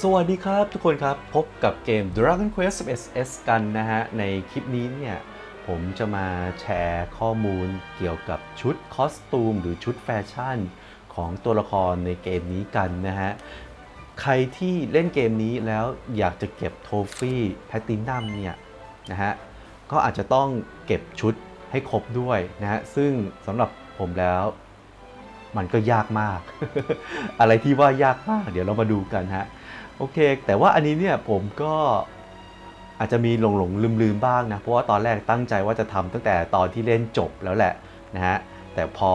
สวัสดีครับทุกคนครับพบกับเกม Dragon Quest 11 S กันนะฮะ ในคลิปนี้เนี่ยผมจะมาแชร์ข้อมูลเกี่ยวกับชุดคอสตูม หรือชุดแฟชั่น ของตัวละครในเกมนี้กันนะฮะ ใครที่เล่นเกมนี้แล้วอยากจะเก็บโทฟี่แพตตินัมเนี่ยนะฮะ ก็อาจจะต้องเก็บชุดให้ครบด้วยนะฮะ ซึ่งสำหรับผมแล้วมันก็ยากมาก อะไรที่ว่ายากมาก เดี๋ยวเรามาดูกันฮะ โอเค แต่ว่าอันนี้เนี่ยผมก็อาจจะมีหลงหลงลืมลืมบ้างนะ เพราะว่าตอนแรกตั้งใจว่าจะทำตั้งแต่ตอนที่เล่นจบแล้วแหละนะฮะ แต่พอ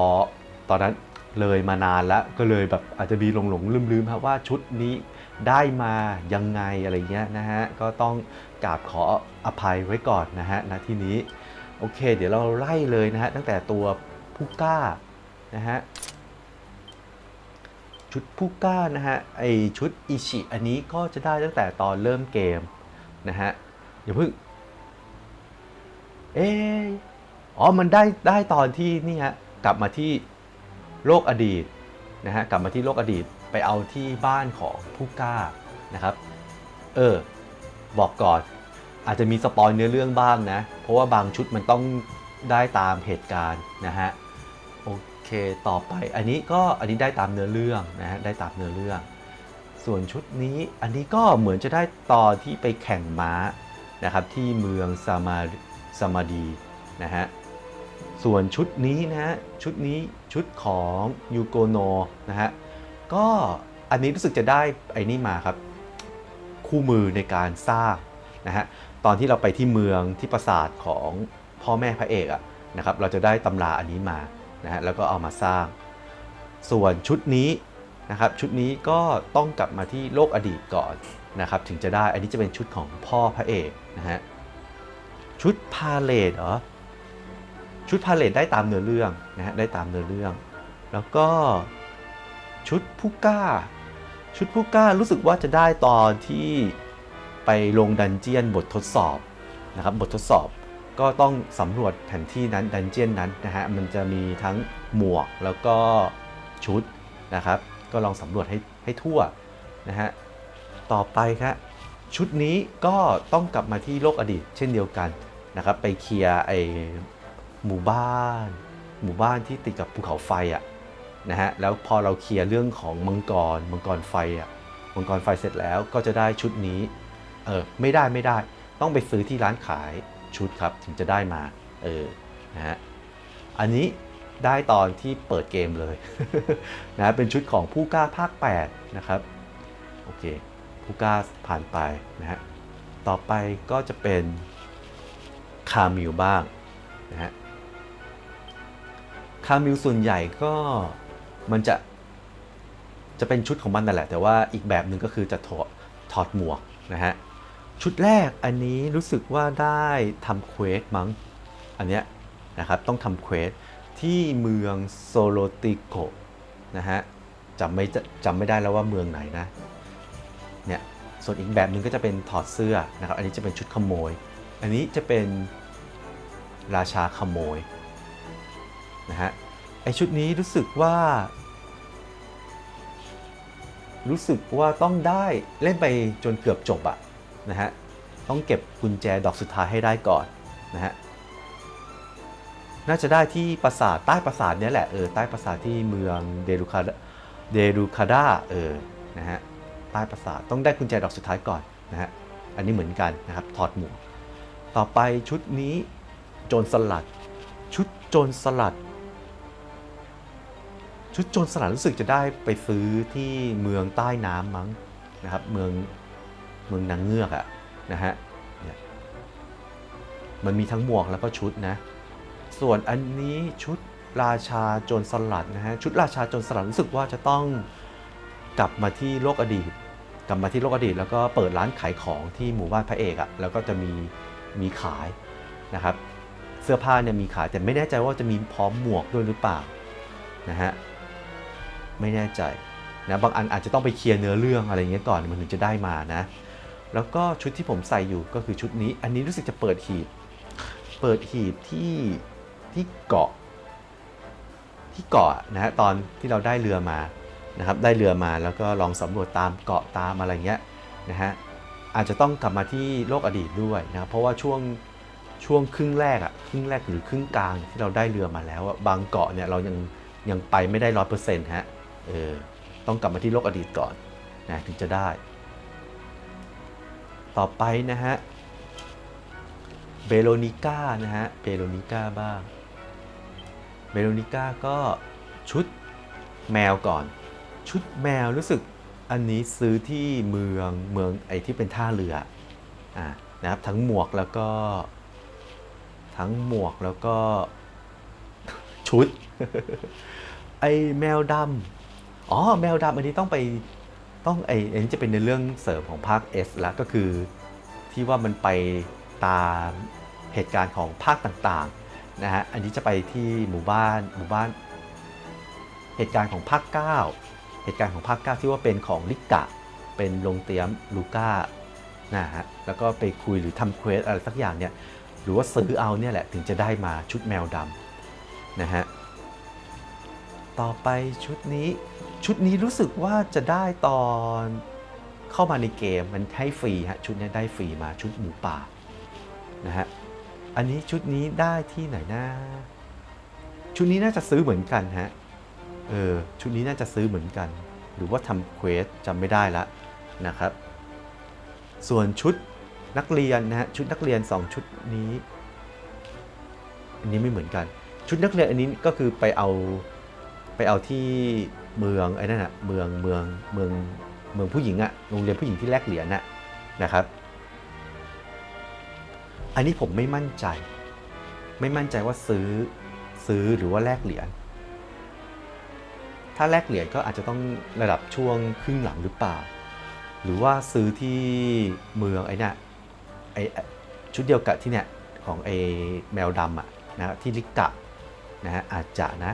ตอนนั้นเลยมานานแล้วก็เลยแบบอาจจะมีหลงหลงลืมลืมครับว่าชุดนี้ได้มายังไงอะไรเงี้ยนะฮะ ก็ต้องกราบขออภัยไว้ก่อนนะฮะณที่นี้ โอเค เดี๋ยวเราไล่เลยนะฮะตั้งแต่ตัวผู้กล้านะฮะ ชุดผู้กล้านะฮะไอชุดอิชิอันนี้ก็จะได้ตั้งแต่ตอนเริ่มเกมนะฮะอย่าเพิ่งเอออ๋อมันได้ได้ตอนที่นี่ฮะกลับมาที่โลกอดีตนะฮะกลับมาที่โลกอดีตไปเอาที่บ้านของผู้กล้านะครับ เออบอกก่อนอาจจะมีสปอยเนื้อเรื่องบ้างนะ เพราะว่าบางชุดมันต้องได้ตามเหตุการณ์นะฮะ เคต่อไป อันนี้ก็อันนี้ได้ตามเนื้อเรื่องนะฮะได้ตามเนื้อเรื่อง ส่วนชุดนี้อันนี้ก็เหมือนจะได้ตอนที่ไปแข่งม้านะครับที่เมืองซามาซามาดีนะฮะส่วนชุดนี้นะฮะชุดนี้ชุดของยูโกโนนะฮะก็อันนี้รู้สึกจะได้ไอ้นี่มาครับ คู่มือในการสร้างนะฮะตอนที่เราไปที่เมืองที่ปราสาทของพ่อแม่พระเอกอะนะครับเราจะได้ตำราอันนี้มา นะฮะแล้วก็เอามาสร้าง ส่วนชุดนี้นะครับชุดนี้ก็ต้องกลับมาที่โลกอดีตก่อนนะครับถึงจะได้อันนี้จะเป็นชุดของพ่อพระเอกนะฮะชุดพาเลทเหรอชุดพาเลทได้ตามเนื้อเรื่องนะฮะได้ตามเนื้อเรื่อง แล้วก็ชุดผู้กล้า ชุดผู้กล้ารู้สึกว่าจะได้ตอนที่ไปลงดันเจียนบททดสอบนะครับบททดสอบ ก็ต้องสำรวจแผนที่นั้นดันเจียนนั้นนะฮะมันจะมีทั้งหมวกแล้วก็ชุดนะครับ ก็ลองสำรวจให้ให้ทั่วนะฮะต่อไปครับชุดนี้ก็ต้องกลับมาที่โลกอดีต เช่นเดียวกันนะครับ ไปเคลียร์ไอหมู่บ้าน หมู่บ้านที่ติดกับภูเขาไฟอะนะฮะแล้วพอเราเคลียร์เรื่องของมังกรมังกรไฟอะมังกรไฟเสร็จแล้วก็จะได้ชุดนี้เออไม่ได้ไม่ได้ ต้องไปซื้อที่ร้านขาย ชุดครับถึงจะได้มาเออนะฮะอันนี้ได้ตอนที่เปิดเกมเลยนะฮะเป็นชุดของผู้กล้าภาค 8 นะครับโอเคผู้กล้าผ่านไปนะฮะต่อไปก็จะเป็นคามิวบ้างนะฮะคามิลส่วนใหญ่ก็มันจะจะเป็นชุดของมันนั่นแหละ แต่ว่าอีกแบบหนึ่งก็คือจะถอดถอดหมวกนะฮะ ชุดแรกอันนี้รู้สึกว่าได้ทำเควสมั้ง อันเนี้ยนะครับต้องทำเควสที่เมืองโซโลติโกนะฮะจำไม่จำไม่ได้แล้วว่าเมืองไหนนะเนี่ยส่วนอีกแบบหนึ่งก็จะเป็นถอดเสื้อนะครับ อันนี้จะเป็นชุดขโมย อันนี้จะเป็นราชาขโมยนะฮะไอชุดนี้รู้สึกว่า รู้สึกว่าต้องได้เล่นไปจนเกือบจบอะ นะฮะต้องเก็บกุญแจดอกสุดท้ายให้ได้ก่อนนะฮะน่าจะได้ที่ปราสาทใต้ปราสาทเนี้ยแหละเออใต้ปราสาทที่เมืองเดรูคาเดรูคาดาเออนะฮะใต้ปราสาทต้องได้กุญแจดอกสุดท้ายก่อนนะฮะอันนี้เหมือนกันนะครับถอดหมวกต่อไปชุดนี้โจรสลัด ชุดโจรสลัด ชุดโจรสลัดรู้สึกจะได้ไปซื้อที่เมืองใต้น้ำมั้งนะครับเมือง เมืองนางเงือกอะนะฮะมันมีทั้งหมวกแล้วก็ชุดนะ ส่วนอันนี้ชุดราชาโจรสลัดนะฮะ ชุดราชาโจรสลัดรู้สึกว่าจะต้องกลับมาที่โลกอดีต กลับมาที่โลกอดีต แล้วก็เปิดร้านขายของที่หมู่บ้านพระเอกอะแล้วก็จะมีมีขายนะครับ เสื้อผ้าเนี่ยมีขายแต่ไม่แน่ใจว่าจะมีพร้อมหมวกด้วยหรือเปล่านะฮะ ไม่แน่ใจนะบางอันอาจจะต้องไปเคลียร์เนื้อเรื่องอะไรเงี้ยก่อนมันถึงจะได้มานะ แล้วก็ชุดที่ผมใส่อยู่ก็คือชุดนี้ อันนี้รู้สึกจะเปิดหีบ เปิดหีบที่ที่เกาะ ที่เกาะนะฮะตอนที่เราได้เรือมานะครับ ได้เรือมาแล้วก็ลองสำรวจตามเกาะตามอะไรเงี้ยนะฮะอาจจะต้องกลับมาที่โลกอดีตด้วยนะเพราะว่าช่วงช่วงครึ่งแรกอะครึ่งแรกหรือครึ่งกลางที่เราได้เรือมาแล้วอะบางเกาะเนี่ยเรายังยังไปไม่ได้ร้อยเปอร์เซ็นต์ฮะเออต้องกลับมาที่โลกอดีตก่อนนะถึงจะได้ ต่อไปนะฮะเบโลนิก้านะฮะเบโลนิก้าบ้างเบโลนิก้าก็ชุดแมวก่อน ชุดแมวรู้สึกอันนี้ซื้อที่เมืองเมืองไอที่เป็นท่าเรืออ่านะครับทั้งหมวกแล้วก็ ทั้งหมวกแล้วก็ชุดไอแมวดำอ๋อแมวดำอันนี้ต้องไป ต้องไออันนี้จะเป็นในเรื่องเสริมของภาค S แล้วก็คือ ที่ว่ามันไปตามเหตุการณ์ของภาคต่างๆนะฮะอันนี้จะไปที่หมู่บ้านหมู่บ้าน เหตุการณ์ของภาค 9 เหตุการณ์ของภาค 9 ที่ว่าเป็นของลิกะ เป็นลงเตียมลูก้านะฮะแล้วก็ไปคุยหรือทำเควสอะไรสักอย่างเนี่ยหรือว่าซื้อเอาเนี่ยแหละถึงจะได้มาชุดแมวดำนะฮะ ต่อไปชุดนี้ ชุดนี้รู้สึกว่าจะได้ตอนเข้ามาในเกมมันให้ฟรีฮะชุดนี้ได้ฟรีมาชุดหมูป่านะฮะอันนี้ชุดนี้ได้ที่ไหนนะชุดนี้น่าจะซื้อเหมือนกันฮะเออชุดนี้น่าจะซื้อเหมือนกัน หรือว่าทำเควสจำไม่ได้ละนะครับ ส่วนชุดนักเรียนนะฮะชุดนักเรียน 2 ชุดนี้อันนี้ไม่เหมือนกัน ชุดนักเรียนอันนี้ก็คือไปเอา ไปเอาที่เมืองไอ้นั่นอะเมืองเมืองเมืองเมืองผู้หญิงอะโรงเรียนผู้หญิงที่แลกเหรียญน่ะนะครับ อันนี้ผมไม่มั่นใจ ไม่มั่นใจว่าซื้อซื้อหรือว่าแลกเหรียญถ้าแลกเหรียญก็อาจจะต้องระดับช่วงครึ่งหลังหรือเปล่า หรือว่าซื้อที่เมืองไอ้นี่ไอชุดเดียวกับที่เนี่ยของไอแมวดำอะนะที่ลิกะนะฮะอาจจะนะ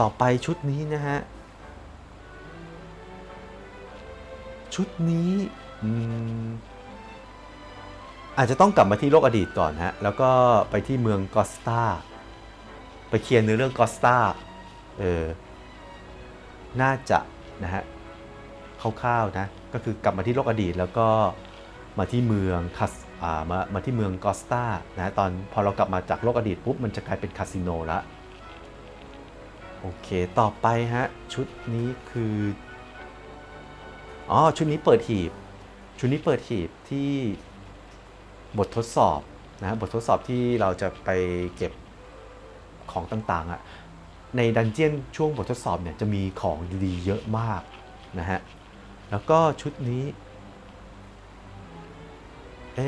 ต่อไปชุดนี้นะฮะ ชุดนี้อาจจะต้องกลับมาที่โลกอดีตก่อนฮะ แล้วก็ไปที่เมืองกอสตาไปเคลียร์ในเรื่องกอสตาเออ น่าจะนะฮะคร่าวๆนะ ก็คือกลับมาที่โลกอดีตแล้วก็มาที่เมืองคัสมามาที่เมืองกอสตานะตอนพอเรากลับมาจากโลกอดีตปุ๊บมันจะกลายเป็นคาสิโนละ โอเค ต่อไปฮะ ชุดนี้คือ อ๋อ ชุดนี้เปิดหีบ ชุดนี้เปิดหีบที่บททดสอบนะบททดสอบที่เราจะไปเก็บของต่างๆอะในดันเจียนช่วงบททดสอบเนี่ยจะมีของดีๆเยอะมากนะฮะ แล้วก็ชุดนี้ เอ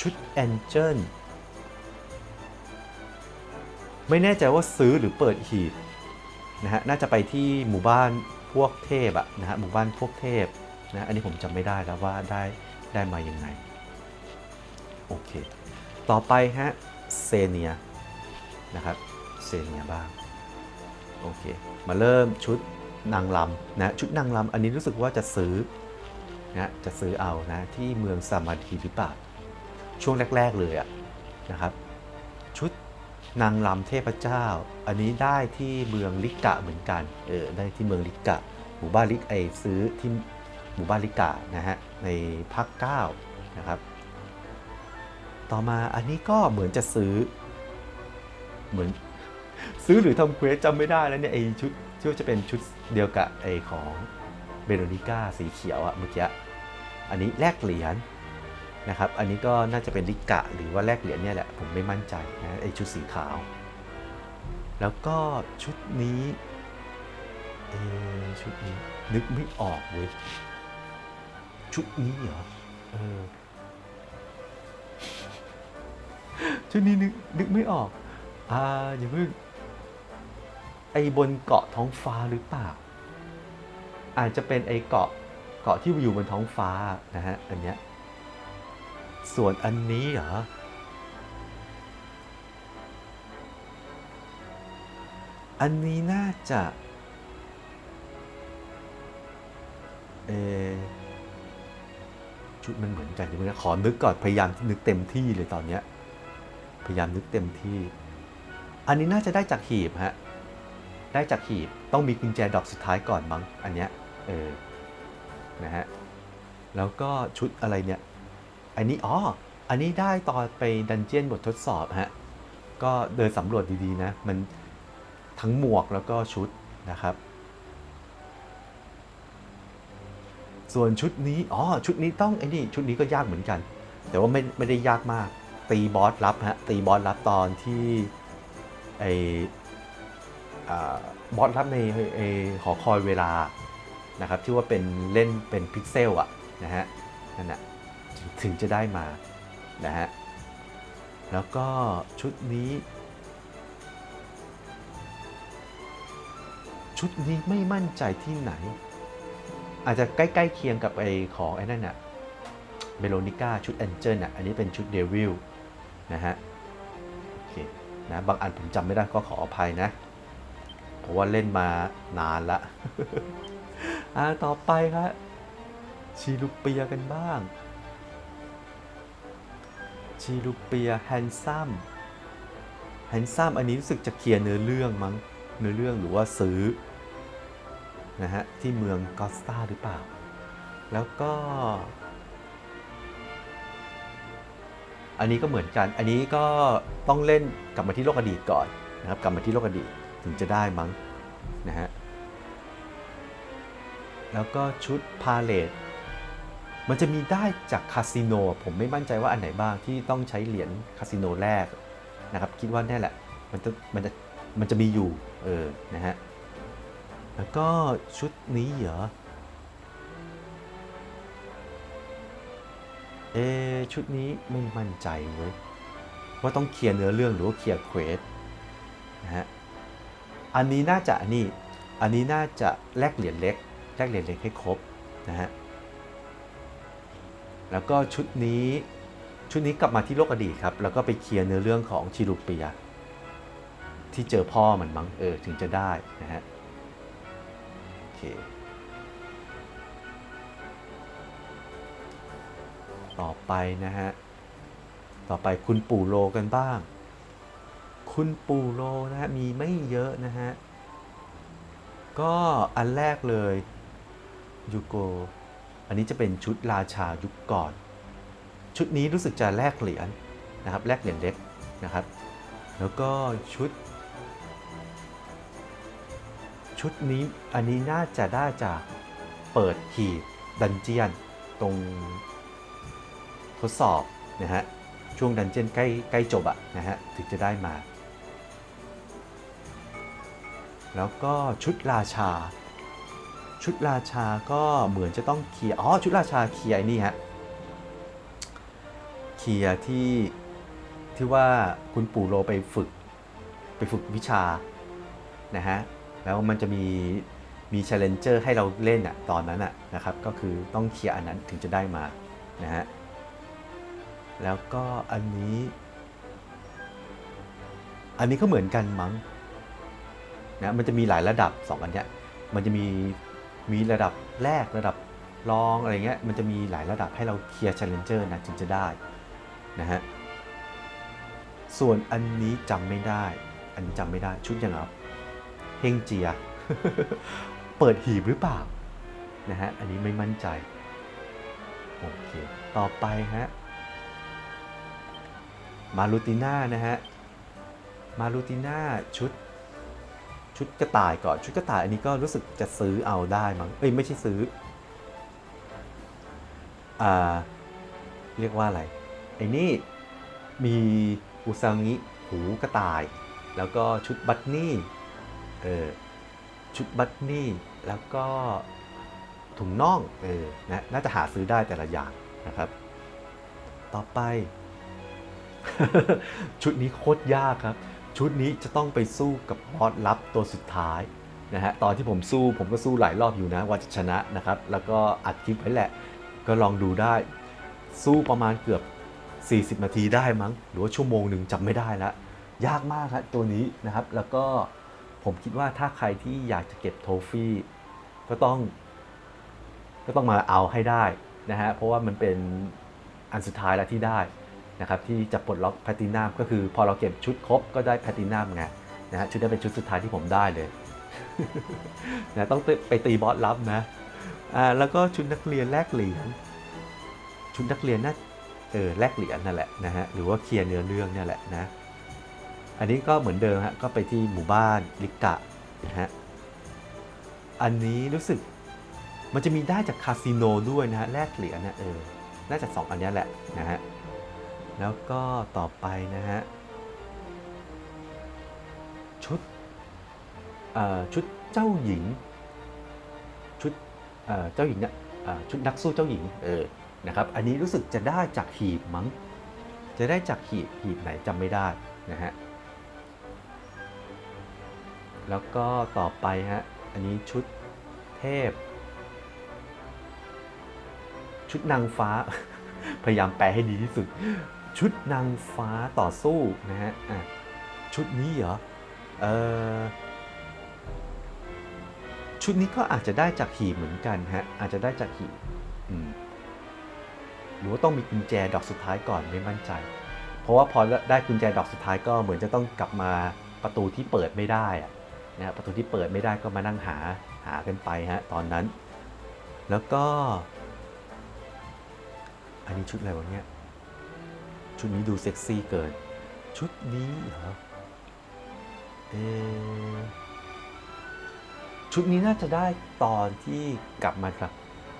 ชุดแองเจิล ไม่แน่ใจว่าซื้อหรือเปิดหีบนะฮะน่าจะไปที่หมู่บ้านพวกเทพอะนะฮะหมู่บ้านพวกเทพนะอันนี้ผมจำไม่ได้แล้วว่าได้ได้มาอยังไงโอเค ต่อไปฮะเซเนียนะครับเซเนียบ้างโอเคมาเริ่มชุดนางลำนะชุดนางลำอันนี้รู้สึกว่าจะซื้อนะจะซื้อเอานะที่เมืองสามาดีหรือเปล่าช่วงแรก ๆเลยอะนะครับ นางลำเทพเจ้า อันนี้ได้ที่เมืองลิกะเหมือนกัน เออ ได้ที่เมืองลิกะ หมู่บ้านลิกไอซื้อที่หมู่บ้านลิกะนะฮะ ในภาค9นะครับ ต่อมาอันนี้ก็เหมือนจะซื้อ เหมือนซื้อหรือทำเควสจำไม่ได้แล้วเนี่ยไอชุดที่ว่าจะเป็นชุดเดียวกับไอของเบโรนิก้าสีเขียวอะเมื่อกี้ อันนี้แลกเหรียญ นะครับ อันนี้ก็น่าจะเป็นลิกะหรือว่าแลกเหรียญเนี่ยแหละ ผมไม่มั่นใจนะไอชุดสีขาว แล้วก็ชุดนี้เอชุดนี้นึกไม่ออกเว้ย ชุดนี้เหรอ เออ ชุดนี้นึกนึกไม่ออก อ่าอย่าเพิ่ง ไอบนเกาะท้องฟ้าหรือเปล่า อาจจะเป็นไอเกาะเกาะที่อยู่บนท้องฟ้านะฮะ อันเนี้ย ส่วนอันนี้เหรอ อันนี้น่าจะเออชุดมันเหมือนกันอยู่นะขอนึกก่อน พยายามนึกเต็มที่เลยตอนเนี้ย พยายามนึกเต็มที่ อันนี้น่าจะได้จากหีบฮะ ได้จากหีบ ต้องมีกุญแจดอกสุดท้ายก่อนมั้ง อันเนี้ย เออ นะฮะ แล้วก็ชุดอะไรเนี่ย อันนี้อ๋ออันนี้ได้ตอนไปดันเจียนบททดสอบฮะ ก็เดินสำรวจดีๆนะ มันทั้งหมวกแล้วก็ชุดนะครับ ส่วนชุดนี้ อ๋อ ชุดนี้ต้องไอ้นี่ ชุดนี้ก็ยากเหมือนกัน แต่ว่าไม่ไม่ได้ยากมาก ตีบอสรับฮะ ตีบอสรับตอนที่ไออ่บอสรับในไอหอคอยเวลานะครับ ที่ว่าเป็นเล่นเป็นพิกเซลอะนะฮะ นั่นแหะ ถึงจะได้มานะฮะแล้วก็ชุดนี้ ชุดนี้ไม่มั่นใจที่ไหน อาจจะใกล้ๆเคียงกับไอของไอ้นั่นน่ะเบโลนิก้าชุดแองเจิลน่ะอันนี้เป็นชุดเดวิลนะฮะโอเคนะบางอันผมจำไม่ได้ก็ขออภัยนะ เพราะว่าเล่นมานานละอ่าต่อไปครับชีลูเปียกันบ้าง ชีลูเปียแฮนซัมแฮนซัมอันนี้รู้สึกจะเคลียร์เนื้อเรื่องมั้งเนื้อเรื่องหรือว่าซื้อนะฮะที่เมืองกอสตาหรือเปล่า แล้วก็ อันนี้ก็เหมือนกัน อันนี้ก็ต้องเล่นกลับมาที่โลกอดีตก่อนนะครับกลับมาที่โลกอดีตถึงจะได้มั้งนะฮะแล้วก็ชุดพาเลท มันจะมีได้จากคาสิโนผมไม่มั่นใจว่าอันไหนบ้างที่ต้องใช้เหรียญคาสิโนแรกนะครับ คิดว่าแน่แหละ มันจะมันจะมันจะมีอยู่เออนะฮะแล้วก็ชุดนี้เหรอเอชุดนี้ไม่มั่นใจเว้ยว่าต้องเคลียร์เนื้อเรื่องหรือว่าเคลียร์เควสนะฮะอันนี้น่าจะนี่อันนี้น่าจะแลกเหรียญเล็กแลกเหรียญเล็กให้ครบนะฮะ แล้วก็ชุดนี้ชุดนี้กลับมาที่โลกอดีตครับ แล้วก็ไปเคลียร์เนื้อเรื่องของชิรูเปีย ที่เจอพ่อมันมั้งเออถึงจะได้นะฮะโอเคต่อไปนะฮะ ต่อไปคุณปู่โลกันบ้าง คุณปู่โลนะฮะมีไม่เยอะนะฮะ ก็อันแรกเลยยูโก อันนี้จะเป็นชุดราชายุคก่อน ชุดนี้รู้สึกจะแลกเหรียญนะครับแลกเหรียญเล็กนะครับ แล้วก็ชุด ชุดนี้อันนี้น่าจะได้จากเปิดหีบดันเจียนตรงทดสอบนะฮะช่วงดันเจียนใกล้ใกล้จบอะนะฮะถึงจะได้มา แล้วก็ชุดราชา ชุดราชาก็เหมือนจะต้องเคลียร์อ๋อชุดราชาเคลียร์นี่ฮะเคลียร์ที่ที่ว่าคุณปู่โรไปฝึกไปฝึกวิชานะฮะแล้วมันจะมีมี challenger ให้เราเล่นอะตอนนั้นอะนะครับก็คือต้องเคลียร์อันนั้นถึงจะได้มานะฮะแล้วก็อันนี้ อันนี้ก็เหมือนกันมั้งนะมันจะมีหลายระดับ 2 อันเนี้ยมันจะมี มีระดับแรกระดับรองอะไรเงี้ยมันจะมีหลายระดับให้เราเคลียร์ challenger นะถึงจะได้นะฮะส่วนอันนี้จำไม่ได้ อันนี้จำไม่ได้ชุดยังไงครับเฮงเจีย เปิดหีบหรือเปล่านะฮะอันนี้ไม่มั่นใจโอเคต่อไปฮะมารูติน่านะฮะมารูติน่าชุด ชุดกระต่ายก่อน ชุดกระต่ายอันนี้ก็รู้สึกจะซื้อเอาได้มั้งเอ้ยไม่ใช่ซื้ออ่าเรียกว่าอะไรไอ้นี่มีอุซางิหูกระต่าย แล้วก็ชุดบัตนี่เออชุดบัตนี่แล้วก็ถุงน่องเออนะน่าจะหาซื้อได้แต่ละอย่างนะครับ ต่อไป ชุดนี้โคตรยากครับ ชุดนี้จะต้องไปสู้กับบอสลับตัวสุดท้ายนะฮะตอนที่ผมสู้ผมก็สู้หลายรอบอยู่นะว่าจะชนะนะครับ แล้วก็อัดคลิปไว้แหละ ก็ลองดูได้ สู้ประมาณเกือบ 40 นาทีได้มั้ง หรือว่าชั่วโมงหนึ่งจำไม่ได้แล้วยากมากครับตัวนี้นะครับ แล้วก็ผมคิดว่าถ้าใครที่อยากจะเก็บโทฟี่ก็ต้อง ก็ต้องมาเอาให้ได้นะฮะเพราะว่ามันเป็นอันสุดท้ายแล้วที่ได้ นะครับที่จะปลดล็อกแพลตินัมก็คือพอเราเก็บชุดครบก็ได้แพลตินัมไงนะฮะชุดนี้เป็นชุดสุดท้ายที่ผมได้เลยนะต้องไปตีบอสลับนะอ่าแล้วก็ชุดนักเรียนแลกเหรียญชุดนักเรียนน่าเออแลกเหรียญนั่นแหละนะฮะหรือว่าเคลียร์เนื้อเรื่องเนี่ยแหละนะอันนี้ก็เหมือนเดิมฮะก็ไปที่หมู่บ้านลิกะนะฮะอันนี้รู้สึกมันจะมีได้จากคาสิโนด้วยนะฮะแลกเหรียญนะเออน่าจะสองอันนี้แหละนะฮะ แล้วก็ต่อไปนะฮะ ชุดชุดเจ้าหญิง ชุดเจ้าหญิงเนี่ยชุดนักสู้เจ้าหญิงเออนะครับอันนี้รู้สึกจะได้จากหีบมั้งจะได้จากหีบหีบไหนจำไม่ได้นะฮะแล้วก็ต่อไปฮะอันนี้ชุดเทพ ชุดนางฟ้า พยายามแปลให้ดีที่สุด ชุดนางฟ้าต่อสู้นะฮะอะชุดนี้เหรอเออชุดนี้ก็อาจจะได้จากหีบเหมือนกันฮะอาจจะได้จากหีบหรือว่าต้องมีกุญแจดอกสุดท้ายก่อนไม่มั่นใจ เพราะว่าพอได้กุญแจดอกสุดท้ายก็เหมือนจะต้องกลับมาประตูที่เปิดไม่ได้อะนะประตูที่เปิดไม่ได้ก็มานั่งหาหากันไปฮะตอนนั้น แล้วก็ อันนี้ชุดอะไรวะเนี่ย ชุดนี้ดูเซ็กซี่เกิน ชุดนี้เหรอเอชุดนี้น่าจะได้ตอนที่กลับมาจาก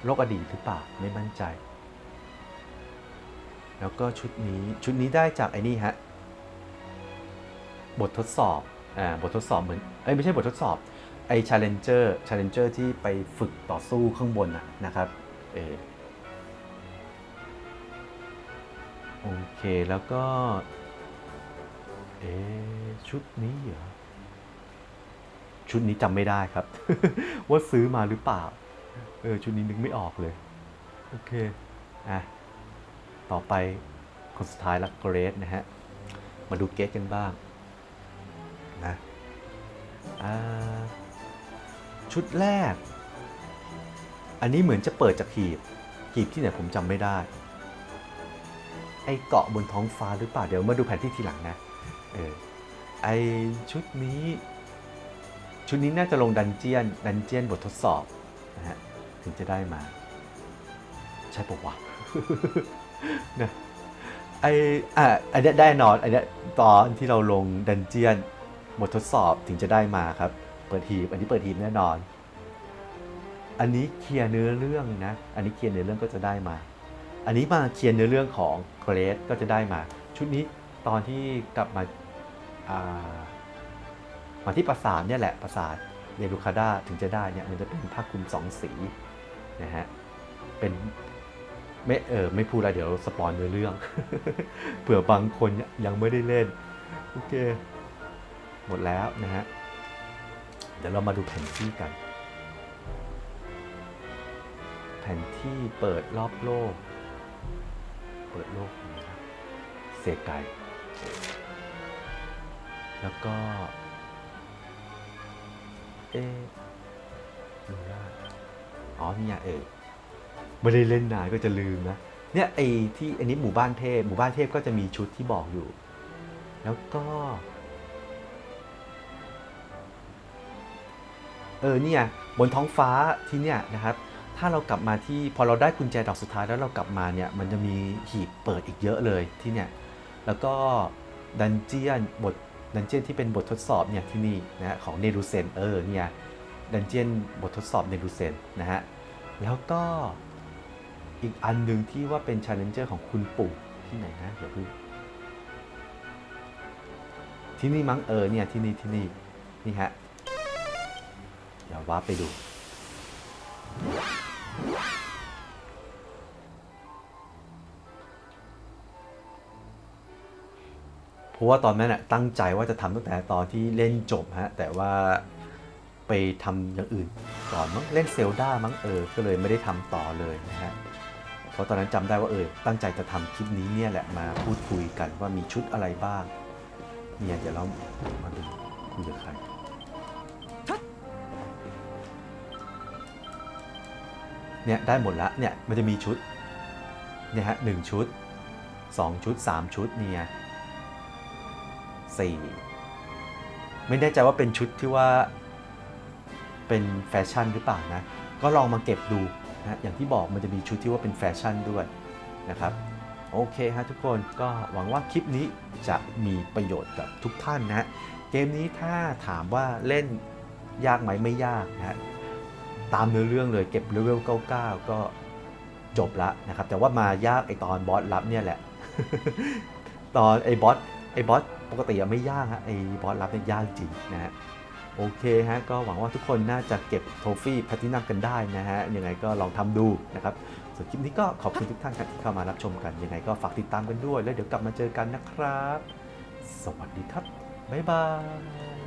โลกอดีตหรือเปล่าไม่มั่นใจ แล้วก็ชุดนี้ชุดนี้ได้จากไอ้นี่ฮะบททดสอบอ่าบททดสอบเหมือนเอ้ยไม่ใช่บททดสอบไอ้ challenger challenger ที่ไปฝึกต่อสู้ข้างบนนะนะครับเออ โอเค แล้วก็ เอะชุดนี้เหรอ ชุดนี้จำไม่ได้ครับ ว่าซื้อมาหรือเปล่า เออ ชุดนี้นึกไม่ออกเลย โอเค อะ ต่อไปคนสุดท้ายละเกรดนะฮะ มาดูเกรดกันบ้าง นะ อ่า ชุดแรก อันนี้เหมือนจะเปิดจากหีบ หีบที่ไหนผมจำไม่ได้ ไอเกาะบนท้องฟ้าหรือเปล่า เดี๋ยวมาดูแผนที่ทีหลังนะ เออ ไอชุดนี้ ชุดนี้น่าจะลงดันเจียน ดันเจียนบททดสอบนะฮะ ถึงจะได้มา ใช่ปะวะนะไออะอันนี้ได้นอนอันนี้ตอนที่เราลงดันเจียนบททดสอบถึงจะได้มาครับ เปิดหีบอันนี้เปิดหีบแน่นอน อันนี้เคลียร์เนื้อเรื่องนะ อันนี้เคลียร์เนื้อเรื่องก็จะได้มา อันนี้มาเคลียร์เนื้อเรื่องของเกรดก็จะได้มา ชุดนี้ตอนที่กลับมาามาที่ปราสาทเนี่ยแหละปราสาทเนรูคาดาถึงจะได้เนี่ยมันจะเป็นผ้าคลุมสองสีนะฮะเป็นไม่เออไม่พูดอะไรเดี๋ยวสปอนเนื้อเรื่องเผื่อบางคนยังไม่ได้เล่นโอเคหมดแล้วนะฮะเดี๋ยวเรามาดูแผนที่กัน แผนที่เปิดรอบโลก ปิดโลกนะครับเซไกแล้วก็ เอะดูได้อ๋อเนี่ยเออไม่ได้เล่นนานก็จะลืมนะเนี่ยไอ้ที่อันนี้หมู่บ้านเทพหมู่บ้านเทพก็จะมีชุดที่บอกอยู่ แล้วก็ เออเนี่ยบนท้องฟ้าที่เนี่ยนะครับ ถ้าเรากลับมาที่พอเราได้กุญแจดอกสุดท้ายแล้วเรากลับมาเนี่ยมันจะมีหีบเปิดอีกเยอะเลยที่เนี่ยแล้วก็ดันเจียนบทดันเจียนที่เป็นบททดสอบเนี่ยที่นี่นะฮะของเนรูเซนเออเนี่ยดันเจียนบททดสอบเนรูเซนนะฮะแล้วก็อีกอันหนึ่งที่ว่าเป็น challenger ของคุณปู่ที่ไหนนะเดี๋ยวดูที่นี่มั้งเออเนี่ยที่นี่ที่นี่นี่ฮะเดี๋ยวว่าไปดู เพราะว่าตอนนั้นน่ะตั้งใจว่าจะทำตั้งแต่ตอนที่เล่นจบฮะแต่ว่าไปทำอย่างอื่นก่อนมั้งเล่นเซลดามั้งเออ ก็เลยไม่ได้ทำต่อเลยนะฮะเพราะตอนนั้นจำได้ว่าเออตั้งใจจะทำคลิปนี้เนี่ยแหละมาพูดคุยกันว่ามีชุดอะไรบ้างเนี่ยเดี๋ยวเรามาดูคุยกับใคร เนี่ยได้หมดละเนี่ยมันจะมีชุดเนี่ยฮะหนึ่งชุดสองชุดสามชุดเนี่ยสี่ไม่แน่ใจว่าเป็นชุดที่ว่าเป็นแฟชั่นหรือเปล่านะ ก็ลองมาเก็บดูนะอย่างที่บอกมันจะมีชุดที่ว่าเป็นแฟชั่นด้วยนะครับโอเคฮะทุกคนก็หวังว่าคลิปนี้จะมีประโยชน์กับทุกท่านนะ เกมนี้ถ้าถามว่าเล่นยากไหมไม่ยากนะ ตามเนื้อเรื่องเลยเก็บเลเวล99 ก็จบละนะครับ แต่ว่ามายากไอตอนบอสรับเนี่ยแหละ ตอนไอบอสไอบอสปกติอะไม่ยากฮะไอบอสรับเนี่ยยากจริงนะฮะโอเคฮะก็หวังว่าทุกคนน่าจะเก็บโทฟี่แพลตินัมกันได้นะฮะยังไงก็ลองทำดูนะครับส่วนคลิปนี้ก็ขอบคุณทุกท่านครับที่เข้ามารับชมกันยังไงก็ฝากติดตามกันด้วย แล้วเดี๋ยวกลับมาเจอกันนะครับ สวัสดีครับ บ๊ายบาย